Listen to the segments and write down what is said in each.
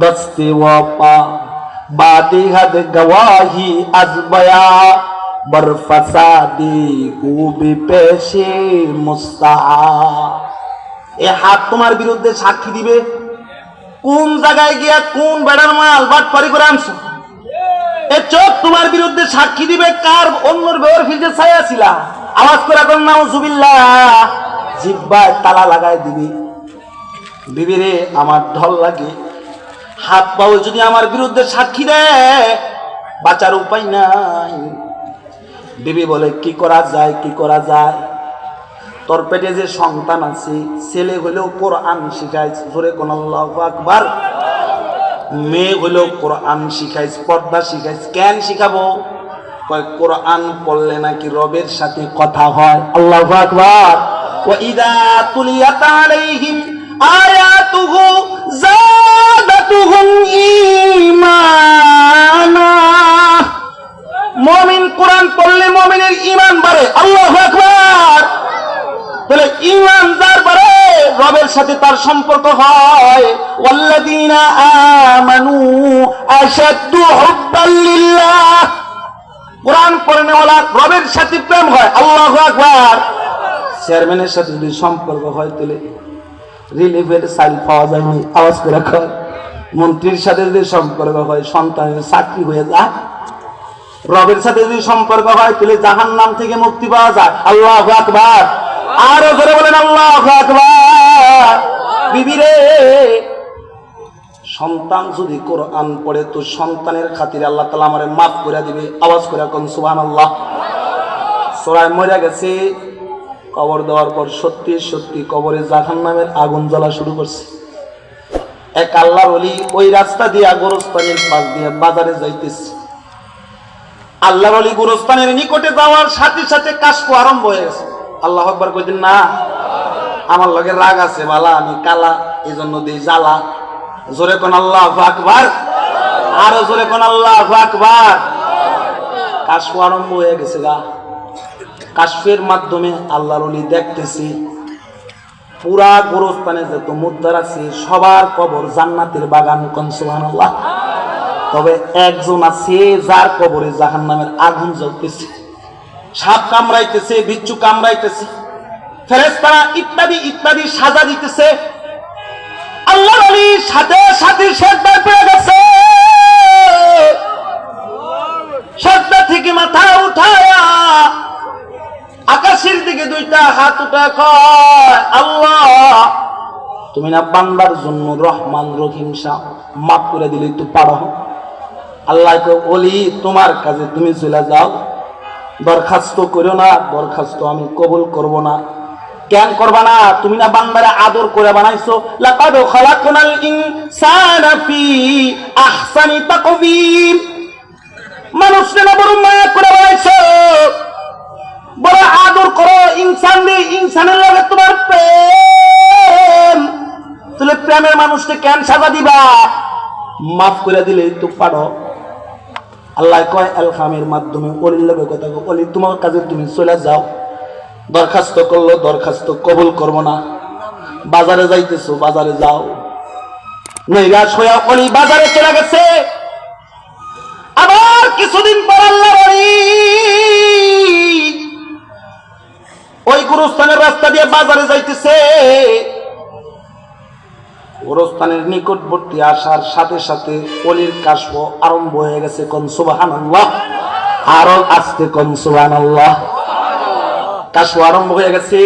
دست وفا بعدی حد گواہی از بیا, بر فسادی خوب پیش مستحا এ হাত তোমার বিরুদ্ধে সাক্ষী দিবে কোন জায়গায় গিয়া কোন বেড়ার মাল বাট পারি করে এ চোখ তোমার বিরুদ্ধে সাক্ষী দিবে কার অন্যর বের ফিল্ডে ছায়া ছিলা আওয়াজ করে এখন নাও জুবিল্লা জিব্বায় তালা লাগাই দিবি বিবিরে আমার ঢল লাগে। হাত পাও যদি আমার বিরুদ্ধে সাক্ষী দেয়, বাঁচার উপায় নাই। বিবি বলে, কি করা যায়, কি করা যায়? তোর পেটে যে সন্তান আছে, ছেলে হলেও কোরআন শিখাইছে ধরে কোন আকবার। মেয়ে হলেও কোরআন শিখাইস পর্দা শিখাইস কেন শিখাবো। কোরআন পড়লে নাকি রবের সাথে কথা হয়? আল্লাহ আকবার। ওয়া ইদা তুলিয়াত আলাইহিম আয়াতুহু যা زادتهم إيمانا মমিন কোরআন পড়লে মমিনের ইমান বাড়ে আল্লাহ আকবার বলে ইমান যার বাড়ে রবের সাথে তার সম্পর্ক হয় ওয়াল্লাযীনা আমানু আশাদ্দু হুব্বান লিল্লাহ কোরআন পড়নেওয়ালা রবের সাথে প্রেম হয় আল্লাহু আকবার চেয়ারম্যানের সাথে যদি সম্পর্ক হয় তাহলে রিলিফের সাইল পাওয়া যায় না আওয়াজ করে কর মন্ত্রীর সাথে যদি সম্পর্ক হয়, সন্তানের চাকরি হয়ে যায় রবের সাথে যদি সম্পর্ক হয়, তাহলে জাহান নাম থেকে মুক্তি পাওয়া যায় আল্লাহ আকবার। আরও জোরে বলেন, আল্লাহ আকবার। বিবিরে সন্তান যদি কোরআন পড়ে, তো সন্তানের খাতিরে আল্লাহ তালা আমার মাফ করে দিবে। আওয়াজ করে কোন সুবান আল্লাহ সোরায় মরে গেছে। কবর দেওয়ার পর সত্যি সত্যি কবরে জাহান নামের আগুন জ্বলা শুরু করছে। এক আল্লাহর অলি ওই রাস্তা দিয়ে গোরস্তানের পাশ দিয়ে বাজারে যাইতেছে। আল্লাহর অলি গোরস্তানের নিকটে যাওয়ার সাথে সাথে কাশকু আরম্ভ হয়ে গেছে। আল্লাহ আকবার কইতেন না, আমার লগে রাগ আছে বালা, আমি কালা এই জন্য দিই জ্বালা। জোরে কোন আল্লাহ আকবার? আরও জোরে কোন আল্লাহ আকবার? কাশফু আরম্ভ হয়ে গেছে গা। কাশফের মাধ্যমে আল্লাহর অলি দেখতেছি, পুরা গোরস্থানে যত মুদ্রার আছে, সবার কবর জান্নাতের বাগান কোন, সুবহানাল্লাহ। তবে একজন আছে যার কবরে জাহান নামের আগুন জ্বলতেছে, সাপ কামড়াইতেছে, বিচ্ছু কামড়াইতেছে ফেরেস্তারা ইত্যাদি ইত্যাদি সাজা দিতেছে। আল্লাহ আলী সাথে সাথে শেষবার পেয়ে গেছে। সজ্জা থেকে মাথা উঠায়া আকাশের দিকে দুইটা হাত উঠা কয়, আল্লাহ, তুমি না বান্দার জন্য রহমান, রহিম শাহ মাফ করে দিলে একটু পারো। আল্লাহকে বলি, তোমার কাজে তুমি চলে যাও। দরখাস্ত করো না দরখাস্ত আমি কবুল করব না। কেন করবা না, তুমি না বান্দারে আদর করে বানাইছো। লাকাদ খালাকনাল ইনসানা ফি আহসানি তাকবীর মানুষকে না বড় মায়া করে বানাইছো। বড় আদর করো, ইনসান দিয়ে ইনসানের লগে তোমার প্রেম। তাহলে প্রেমের মানুষকে কেন সাজা দিবা? মাফ করে দিলে তো পারো। আল্লাহ কয়, এলহামের মাধ্যমে অলির লগে কথা অলি, তোমার কাজে তুমি চলে যাও। দরখাস্ত করল, দরখাস্ত কবুল করব না। বাজারে যাইতেছো, বাজারে যাও। নৈরাশ হইয়া অলি বাজারে চলে গেছে। আবার কিছুদিন পর আল্লাহ গুরুস্থানের রাস্তা দিয়ে বাজারে যাইতেছে। গোরস্থানের নিকটবর্তী আসার সাথে সাথে অলির কাশব আরম্ভ হয়ে গেছে কোন সুবাহান আল্লাহ আরও আজকে কোন সুবাহান আল্লাহ কাশব আরম্ভ হয়ে গেছে।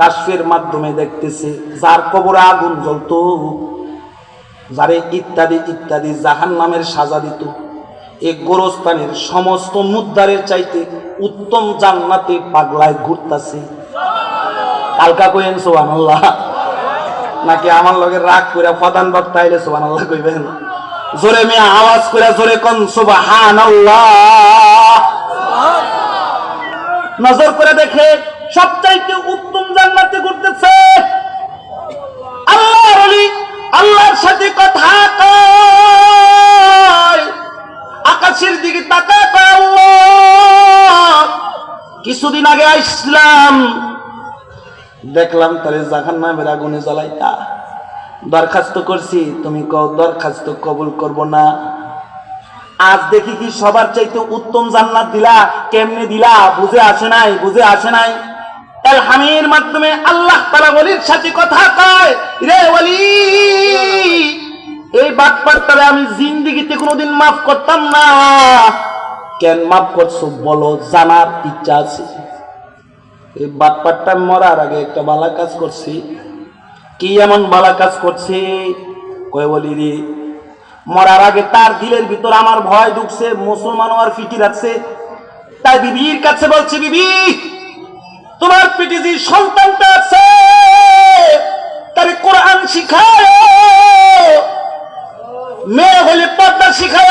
কাশফের মাধ্যমে দেখতেছে, যার কবরে আগুন জ্বলত, যারে ইত্যাদি ইত্যাদি জাহান নামের সাজা দিত। এই গোরস্থানের সমস্ত মুদ্রারের চাইতে উত্তম জান্নাতে পাগলায় ঘুরতাছে। কালকা কইেন সোহান আল্লাহ নাকি আমার লগে রাগ করে প্রধান বক্তা আইলে সোহান আল্লাহ কইবেন? জোরে মেয়ে, আওয়াজ করে জোরে কন সুবাহান নজর করে দেখে, সবচাইতে উত্তম জান্নাতে ঘুরতেছে। আল্লাহ আল্লাহর সাথে কথা কয়। আকাশের দিকে তাকা কিছুদিন আগে আসলাম। দেখলাম তারে জাহান নামের আগুনে জ্বালাইতা দরখাস্ত করছি। তুমি কও, দরখাস্ত কবুল করব না। আজ দেখি কি সবার চাইতে উত্তম জান্নাত দিলা, কেমনে দিলা? বুঝে আসে নাই, বুঝে আসে নাই। এলহামের মাধ্যমে আল্লাহ তালা বলির সাথে কথা কয়, রে বলি এই তবে আমি জিন্দিগিতে কোনোদিন মাফ করতাম না। কেন মাফ করছ? বলো, জানার ইচ্ছা আছে। এই বাটপারটা মরার আগে একটা বালা কাজ করছি। কি এমন বালা কাজ করছি? কয় বলি রে, মরার আগে তার দিলের ভিতর আমার ভয় ঢুকছে, মুসলমান আর ফিটি রাখছে। তাই বিবির কাছে বলছে, বিবি, তোমার পেটে যে সন্তানটা আছে। তার কোরআন শিখায় মেয়ে হলে পর্দা শিখায়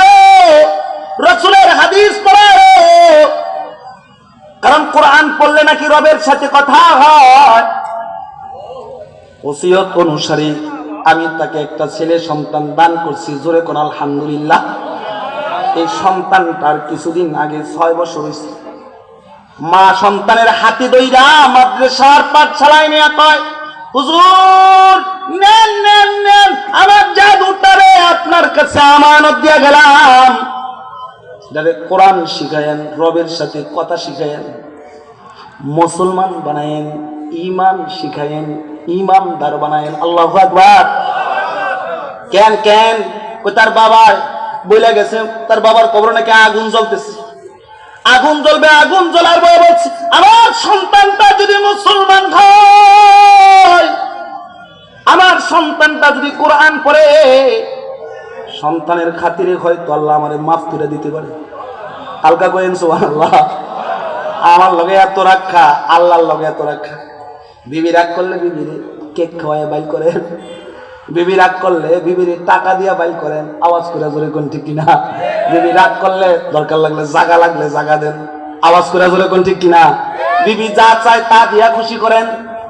পড়লে নাকি রবের সাথে কথা হয়? অনুসারে আমি তাকে একটা ছেলে সন্তান দান করছি, জোরে কোন আলহামদুলিল্লাহ। এই সন্তানটার কিছুদিন আগে ছয় বছর হয়েছে। মা সন্তানের হাতে দইরা মাদ্রাসার পাঠশালায় নিয়ে কয়, হুজুর, নেন নেন নেন, আমার জাদুটারে আপনার কাছে আমানত দিয়ে গেলাম। কোরআন শিখায়েন, রবের সাথে কথা শিখায়েন মুসলমান বানায়েন ইমান শিখায়েন ইমানদার বানায়েন। আল্লাহ আকবার। কেন কেন? ওই তার বাবার বইলা গেছে, তার বাবার কবর নাকি আগুন জ্বলতেছে। আগুন জ্বলবে, আগুন জ্বলার বয় বলছে, আমার সন্তানটা যদি মুসলমান হয়, আমার সন্তানটা যদি কোরআন পড়ে, সন্তানের খাতিরে হয়তো আল্লাহ আমারে মাফ করে দিতে পারে। হালকা করেন আল্লাহ আমার লগে এত রাখা আল্লাহর লগে এত রাখা বিবি রাগ করলে বিবির কেক খাওয়াই বাইল করেন। বিবি রাগ করলে বিবির টাকা দিয়া বাইল করেন। আওয়াজ করে জোরে কোন ঠিক কিনা? বিবি রাগ করলে দরকার লাগলে জাগা লাগলে জাগা দেন। আওয়াজ করে জোরে কোন ঠিক কিনা? বিবি যা চায় তা দিয়া খুশি করেন।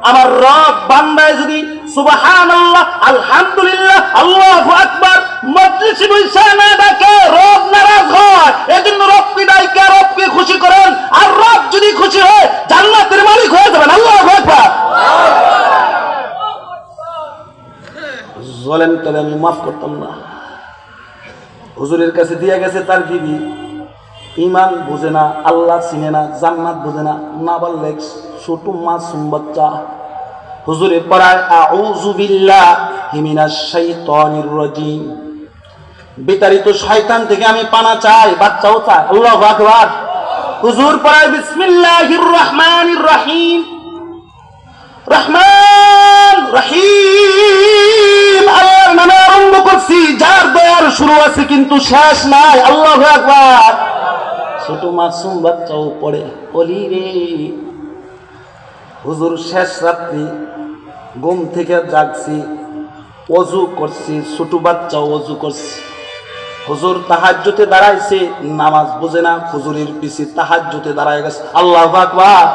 আমার রব বান্দায় যদি সুবহানাল্লাহ, আলহামদুলিল্লাহ, আল্লাহু আকবার, মজলিসে না ডাকে রব নারাজ হয়, এজন্য রবকে রবকে খুশি করেন। আর রব যদি খুশি হয়, জান্নাতের মালিক হয়ে যাবেন। আল্লাহু আকবার। বলেন তবে আমি মাফ করতাম না। হুজুরের কাছে দিয়ে গেছে তার বিবি। ইমান বুঝে না, আল্লাহ চিনে না, জান্নাত বুঝে না না বললে ছোট মাসুম বাচ্চা। হুজুরে পড়ায়, আউযু বিল্লাহি মিনাশ শাইতানির রাজিম। বিতাড়িত শয়তান থেকে আমি পানা চাই, বাচ্চাও চাই আল্লাহু আকবার। হুজুর পড়ায়, বিসমিল্লাহির রহমানির রহিম। রহমান, রহিম। আল্লাহর নামে আরম্ভ করছি, যার দয়ার শুরু আছে কিন্তু শেষ নাই। আল্লাহু আকবার। ছোট মাসুম বাচ্চাও পড়ে বলি রে হুজুর শেষ রাত্রি ঘুম থেকে জাগছি অজু করছি, ছোট বাচ্চাও অজু করছি। হুজুর তাহাজ্জুতে দাঁড়াইছে, নামাজ বুঝে না, হুজুরের পিছে তাহাজ্জুতে দাঁড়ায় গেছে। আল্লাহ আকবার।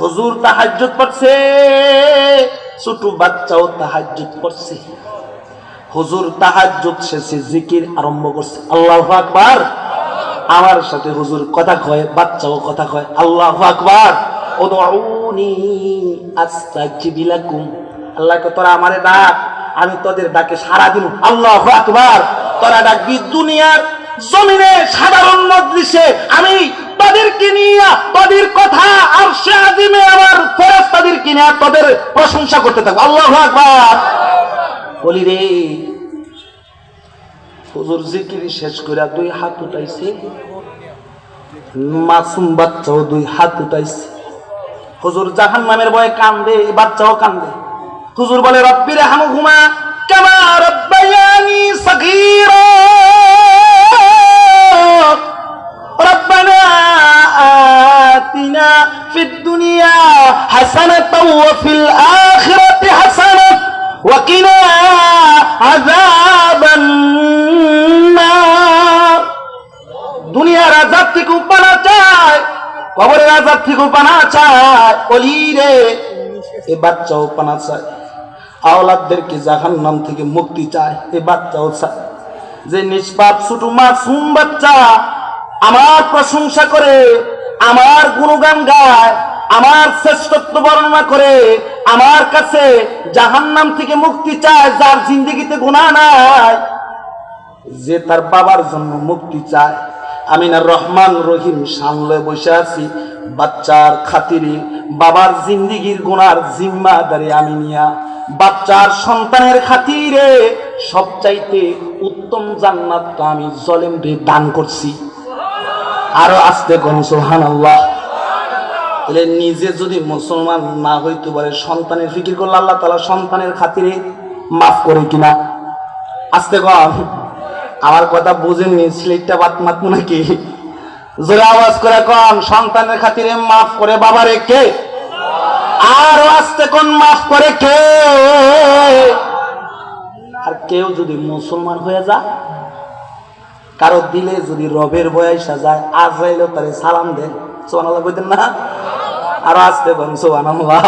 হুজুর তাহাজ্জুদ পড়ছে, ছোট বাচ্চাও তাহাজ্জুদ পড়ছে। হুজুর তাহাজ্জুদ শেষে জিকির আরম্ভ করছে। আল্লাহু আকবার। আমার সাথে হুজুর কথা কয়, বাচ্চাও কথা কয়। আল্লাহু আকবার। আল্লাহকে তোরা আমারে ডাক, আমি তোদের ডাকে সারা দিব। আল্লাহু আকবার। তোরা ডাকবি, দুনিয়ার জমিনে সাধারণ মজলিসে আমি তাদেরকে নিয়ে তাদের কথা আর সে আদিমে আমার ফেরত তাদেরকে নিয়ে তাদের প্রশংসা করতে থাকব। আল্লাহু আকবার। বলি রে, হুজুর জিকির শেষ করে দুই হাত উঠাইছে, মাসুম বাচ্চাও দুই হাত উঠাইছে। হুজুর জাহান নামের বয়ে কান্দে এই বাচ্চাও কান্দে হুজুর বলে রব্বির হামহুমা কামা রব্বায়ানি সগীরা ربنا آتنا في الدنيا حسنة وفي الآخرة حسنة وقنا عذاب النار দুনিয়ার আজাব থেকে উপানা চায় কবরের আজাব থেকে উপানা চায়, অলি রে। এ বাচ্চাও পানা চায়। আওলাদদেরকে জাহান নাম থেকে মুক্তি চায়, এ বাচ্চাও চায়। যে নিষ্পাপ, ছোট মাসুম বাচ্চা আমার প্রশংসা করে, আমার গুণগান গায়, আমার শ্রেষ্ঠত্ব বর্ণনা করে, আমার কাছে জাহান্নাম থেকে মুক্তি চায়, যার জিন্দগিতে গুণা নাই, যে তার বাবার জন্য মুক্তি চায়। আমি না রহমান রহিম সামলে বসে আছি। বাচ্চার খাতিরে, বাবার জিন্দিগির গুনার জিম্মাদারি আমি নিয়া। বাচ্চার সন্তানের খাতিরে সবচাইতে উত্তম জান্নাতটা আমি জলেম দান করছি। আরও আসতে কোন সোহান আল্লাহ তাহলে নিজে যদি মুসলমান না হইতে পারে, সন্তানের ফিকির করলে আল্লাহ তালা সন্তানের খাতিরে মাফ করে কিনা। আসতে কম আমার কথা বুঝেননি স্লেটটা বাত মাত নাকি জোরে আওয়াজ করে কম সন্তানের খাতিরে মাফ করে বাবারে কে? আর আস্তে কোন, মাফ করে কে? আর কেউ যদি মুসলমান হয়ে যায়, কারও দিলে যদি রবের বয়সা যায় আজরাইলও তারে সালাম দেন। সোহানাল্লাহ কইতেন না? আরও আসতে কোন সোহানাল্লাহ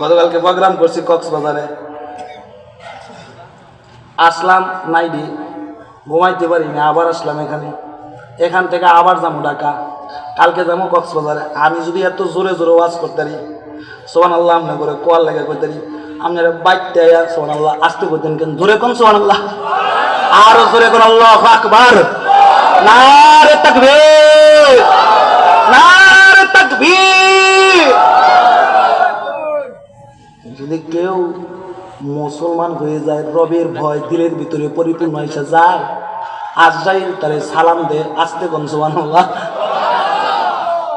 গতকালকে প্রোগ্রাম করছি কক্সবাজারে। আসলাম নাইডি ঘুমাইতে পারিনি আবার আসলাম এখানে। এখান থেকে আবার যাব ঢাকা। কালকে যাব কক্সবাজারে। আমি যদি এত জোরে জোরে ওয়াজ করতে পারি সোহান আল্লাহ আমনে করে কোয়ার লেগে করতে পারি আপনার বাইকতে সোহান আল্লাহ আসতে করতেন কেন? ধরে কোন সোহান আল্লাহ আরও জোরে কোন আল্লাহ আকবার। নারে তাকবীর। নারে তাকবীর। যদি কেউ মুসলমান হয়ে যায়, রবের ভয় দিলের ভিতরে পরিপূর্ণ এসে যায়। আজরাইল তারে সালাম দে, আসতে গঞ্জমান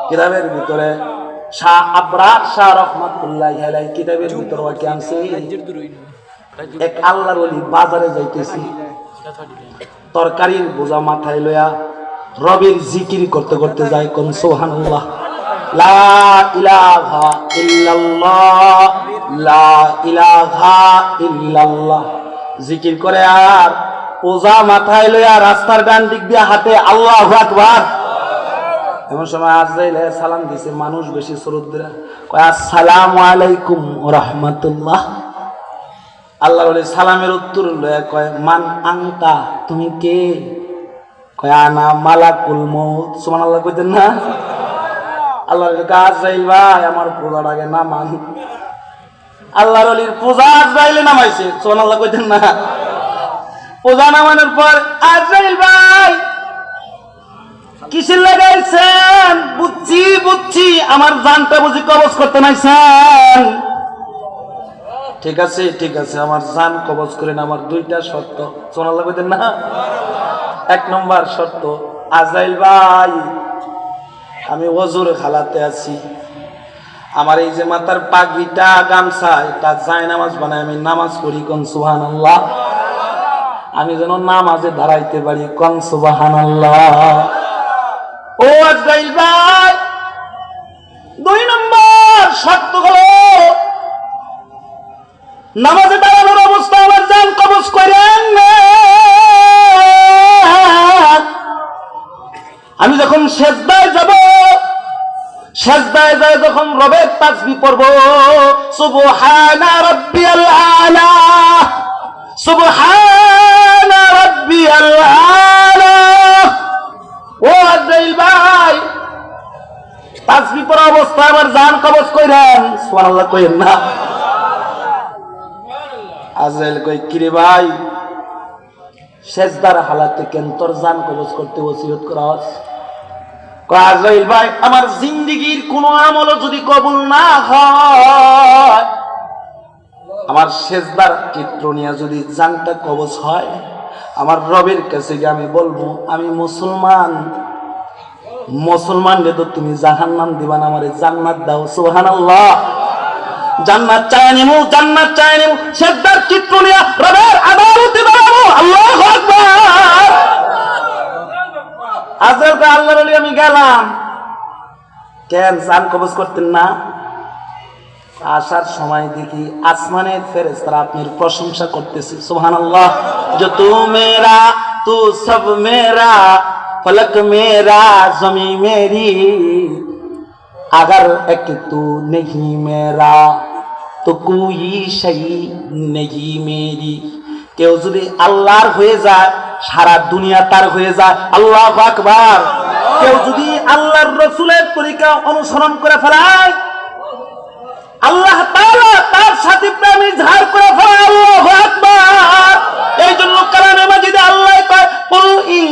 কিতাবের ভিতরে শাহ আবরার শাহ রহমাতুল্লাহ হেলাই কিতাবের ভিতরে ওকে আনছে। এক আল্লাহর ওলি বাজারে যাইতেছি। তরকারির বোঝা মাথায় লয়া রবের জিকির করতে করতে যায়, কোন সোহানুল্লাহ লা ইলাহা জিকির করে আর ওজা মাথায় লইয়া রাস্তার ডান দিক দিয়ে হাতে আল্লাহ আকবার। এমন সময় আজরাইল সালাম দিছে মানুষ বেশি শ্রদ্ধা কয়, আসসালামু আলাইকুম রাহমাতুল্লাহ। আল্লাহ বলে, সালামের উত্তর লয়া কয়, মান আংতা তুমি কে? কয়, আনা মালাকুল মউত। আল্লাহ কইতেন না? আল্লাহ ভাই, আমার নামান। পূজা নামাইছে না। পূজা পর ভাই। লাগাইছেন বুঝছি বুঝছি, আমার জানটা বুঝি কবজ করতে নাইছেন। ঠিক আছে ঠিক আছে, আমার জান কবজ করেন আমার দুইটা শর্ত। সোহান আল্লাহ কইতেন না? এক নম্বর শর্ত আজরাইল ভাই। আমি অজুর খালাতে আছি। আমার এই যে মাথার পাগড়িটা, গামছা, এটা যায় নামাজ বানায় আমি নামাজ পড়ি, কোন সুহান আমি যেন নামাজে দাঁড়াইতে পারি, কোন সুবাহান ও আজরাইল ভাই, দুই নম্বর শর্ত হলো, নামাজে দাঁড়ানোর অবস্থা আমার জান কবজ করেন আমি যখন শেষদায় যাব শেষদায় যায় যখন রবের তাসবি পড়ব, সুবহানা রাব্বিয়াল আলা, সুবহানা রাব্বিয়াল আলা। ও আজরাইল ভাই তাসবি পড়া অবস্থায় আমার জান কবজ কইরেন। সুবহানাল্লাহ কইেন না। আজরাইল কই, কিরে ভাই, শেষদার হালাতে কেন তোর জান কবজ করতে ওসিয়ত করা হচ্ছে ভাই, আমার জিন্দিগির কোন আমল যদি কবুল না হয়, আমার শেষবার চিত্র নিয়ে যদি জানটা কবজ হয়, আমার রবের কাছে গিয়ে আমি বলব, আমি মুসলমান। মুসলমান তো তুমি জাহান নাম দিবা না, আমার জান্নাত দাও সোহান আল্লাহ জান্নাত চায় নিমু, জান্নাত চায় নিমু। শেষদার চিত্র নিয়ে রবের আদালতে দাঁড়াবো আল্লাহ আকবার। আজরাইল আল্লাহর আমি গেলাম। কেন কবজ করতেন না? আসার সময় দেখি আসমানের ফেরেস্তারা আপনার প্রশংসা করতেছে। সুহান আল্লাহ যে তু মেরা তু সব মেরা ফলক মেরা জমি মেরি, আগার এক তু নেহি মেরা তো কুই সেই নেহি মেরি। কেউ যদি আল্লাহর হয়ে যায় সারা দুনিয়া তার হয়ে যায়। আল্লাহ আকবার। কেউ যদি আল্লাহর রসুলের তরিকা অনুসরণ করে ফেলায়, আল্লাহ তার সাথে প্রেমী ঝাড় করে ফেলে আল্লাহু আকবার। এই জন্য মাজিদে আল্লাহ কুল ইন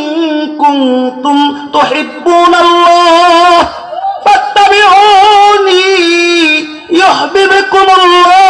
কুনতুম তুহিব্বুনাল্লাহ, ফাত্তাবিউনি ইউহিব্বুকুমুল্লাহ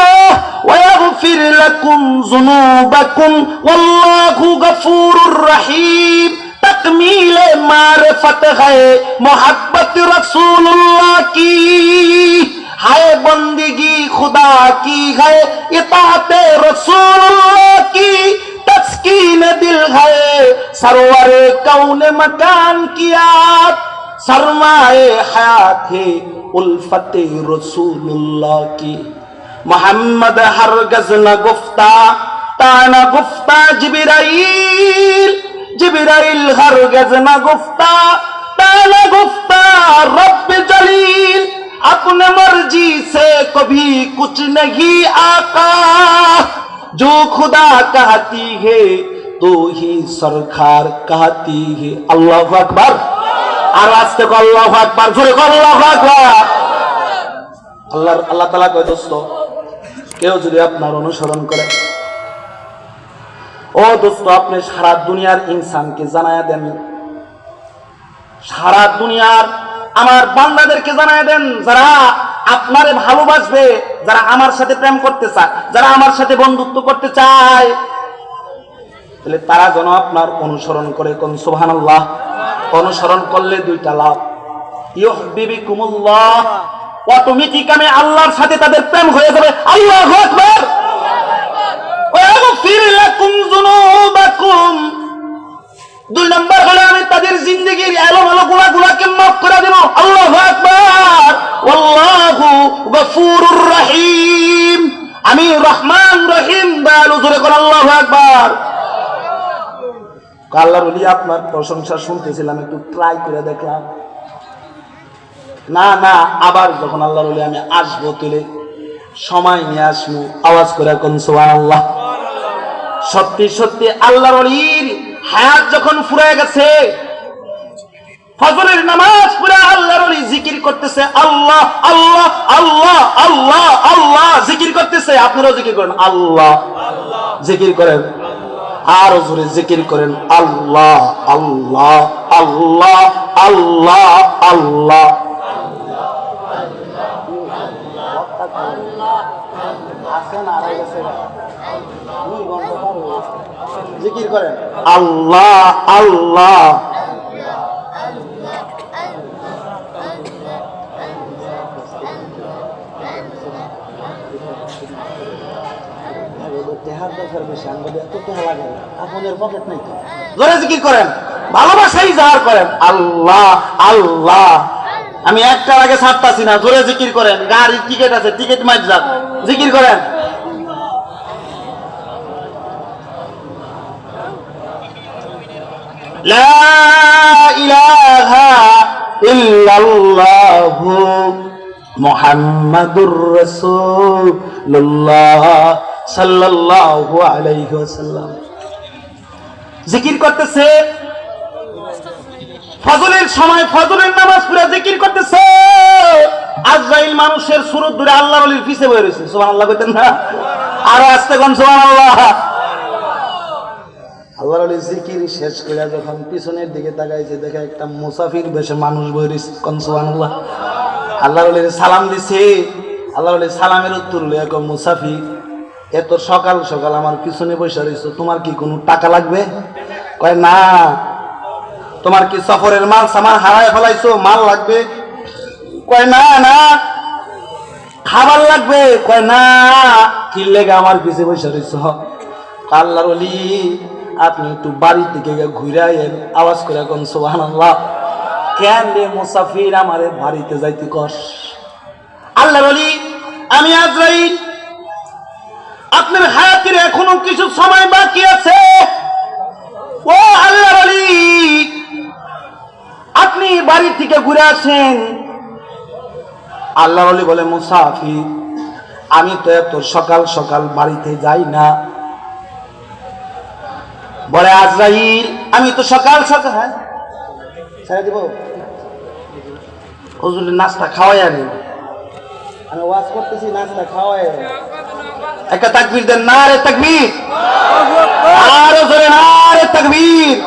غفور الرحیم، تکمیل معرفت ہے محبت رسول اللہ کی۔ ہے بندگی خدا کی ہے، اطاعت رسول اللہ کی۔ تسکین دل ہے، سرور کون مکان کی سرمائے حیات ہے الفت رسول اللہ کی۔ محمد ہرگز نہ گفتہ गुफ्ता ताना गुफ्ता जिबराइल जिबराइल हरगज न गुफ्ता ताना गुफ्ता रब जलील अपने मर्जी से कभी कुछ नहीं आका जो खुदा कहती है तो ही सरकार कहती है अल्लाह अकबर আর আজকে আল্লাহ আকবার জোরে কর আল্লাহ আকবার আল্লাহ আল্লাহ তালা কয় দোস্ত কেউ যদি আপনার অনুসরণ করে ও দোস্ত, আপনি সারা দুনিয়ার ইনসানকে জানায় দেন। সারা দুনিয়ার আমার বান্দাদেরকে জানায় দেন, যারা আপনারে ভালোবাসবে, যারা আমার সাথে প্রেম করতে চায়, যারা আমার সাথে বন্ধুত্ব করতে চায়। তাহলে তারা যেন আপনার অনুসরণ করে কোন, সুবহানাল্লাহ। অনুসরণ করলে দুইটা লাভ। ইউহিবিকুমুল্লাহ অটোমেটিক আমি আল্লাহর সাথে তাদের প্রেম হয়ে যাবে। আল্লাহু আমি আল্লাহু রহমান রহিম আল্লাহু আপনার প্রশংসা শুনতেছিলাম, একটু ট্রাই করে দেখলাম। না না, আবার যখন আল্লাহর ওলি আমি আসব তুলে সময় নিয়ে আসব, আওয়াজ করে কোন, সুবহানাল্লাহ। সত্যি সত্যি আল্লাহর ওলির হায়াত যখন ফুরায় গেছে, ফজরের নামাজ পড়ে আল্লাহর ওলি জিকির করতেছে, আল্লাহ আল্লাহ আল্লাহ আল্লাহ আল্লাহ জিকির করতেছে। আপনারাও জিকির করেন, আল্লাহ, জিকির করেন। আর জোরে জিকির করেন, আল্লাহ আল্লাহ আল্লাহ আল্লাহ আল্লাহ। জিকির করেন। আল্লাহ আল্লাহ। আমি একটার আগে ছাড়তাছি না জোরে জিকির করেন। গাড়ি টিকিট আছে টিকিট মাইট যান। জিকির করেন। لا إله إلا الله محمد رسول الله صلى الله عليه وسلم জিকির করতেছে ফজলের সময় ফজলের নামাজ পড়ে জিকির করতেছে আজরাইল মানুষের সুরত ধরে আল্লাহ বলির পিছে বয়ে রয়েছে সুবহানাল্লাহ কইতেন না আর আসতে কোন সুবহানাল্লাহ আল্লাহর আলী জিকির শেষ করে যখন পিছনের দিকে তাকাইছে, দেখে একটা মুসাফির বেশে মানুষ বইরিস। কনসুয়ানুল্লাহ আল্লাহর আলী সালাম দিছে। আল্লাহর আলী সালামের উত্তর হলো এক মুসাফির এত সকাল সকাল আমার পিছনে বসে রয়েছে তোমার কি কোনো টাকা লাগবে? কয়, না। তোমার কি সফরের মাল সামান হারায় ফেলাইছো? মাল লাগবে? কয়, না না। খাবার লাগবে? কয়, না। কি লেগে আমার পিছে বসে রয়েছ আল্লাহর অলি আপনি একটু বাড়ির দিকে গিয়ে ঘুরে আইয়েন আওয়াজ করে এখন সোহান কেন রে মুসাফির আমারে বাড়িতে যাইতে কস? আল্লাহ বলি, আমি আজরাইল। আপনার হায়াতের এখনও কিছু সময় বাকি আছে। ও আল্লাহ অলি আপনি বাড়ি থেকে ঘুরে আসেন। আল্লাহ বলে, মুসাফির, আমি তো এত সকাল সকাল বাড়িতে যাই না। বলে আজরাইল আমি তো সকাল সকাল হ্যাঁ ছেড়ে দিব। হজুরের নাস্তা খাওয়াই আমি আমি ওয়াজ করতেছি নাস্তা খাওয়াই একটা তাকবির দেন না রে তাকবির আরও ধরে না রে তাকবীর।